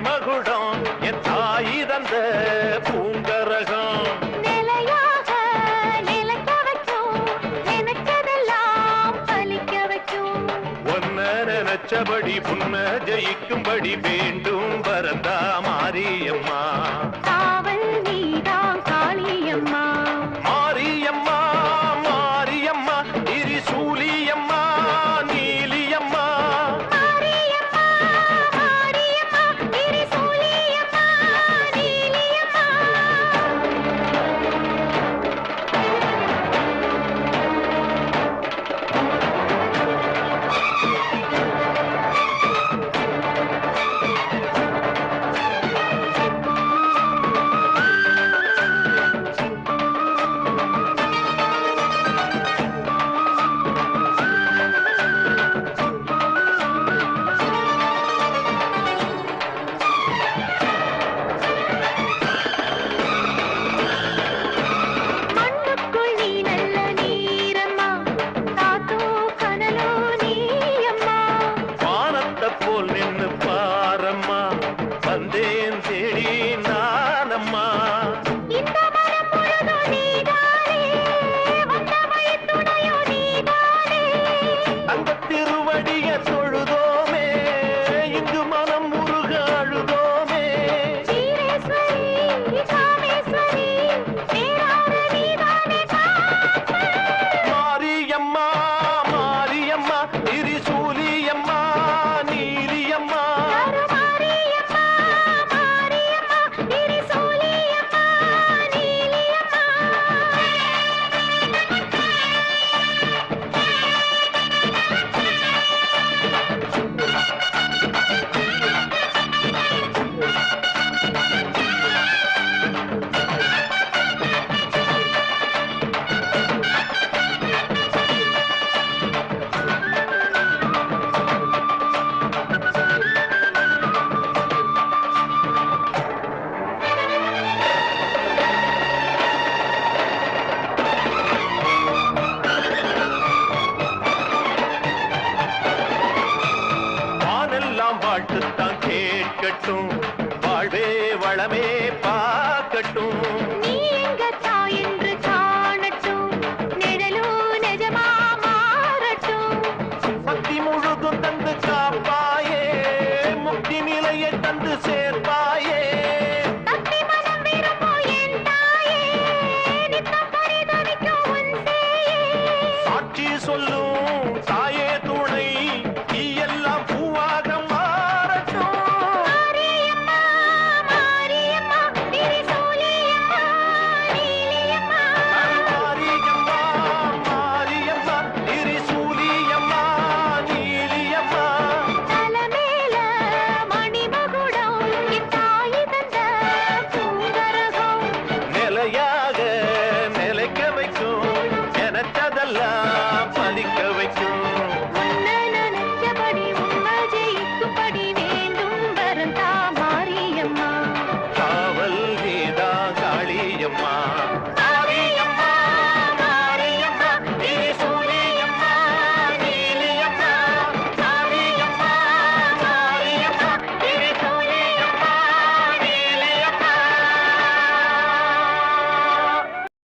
மகுடம் என் தாய் தந்த பூங்கரகம். நினைச்சபடி புன்ன ஜெயிக்கும்படி வேண்டும். வரந்தா மாரியம்மா திருவடிய சொல் பாட்டுத்தான் கேட்கட்டும். வாழ்வே வளமே எல்லாம் பலிக்க வைக்கும்.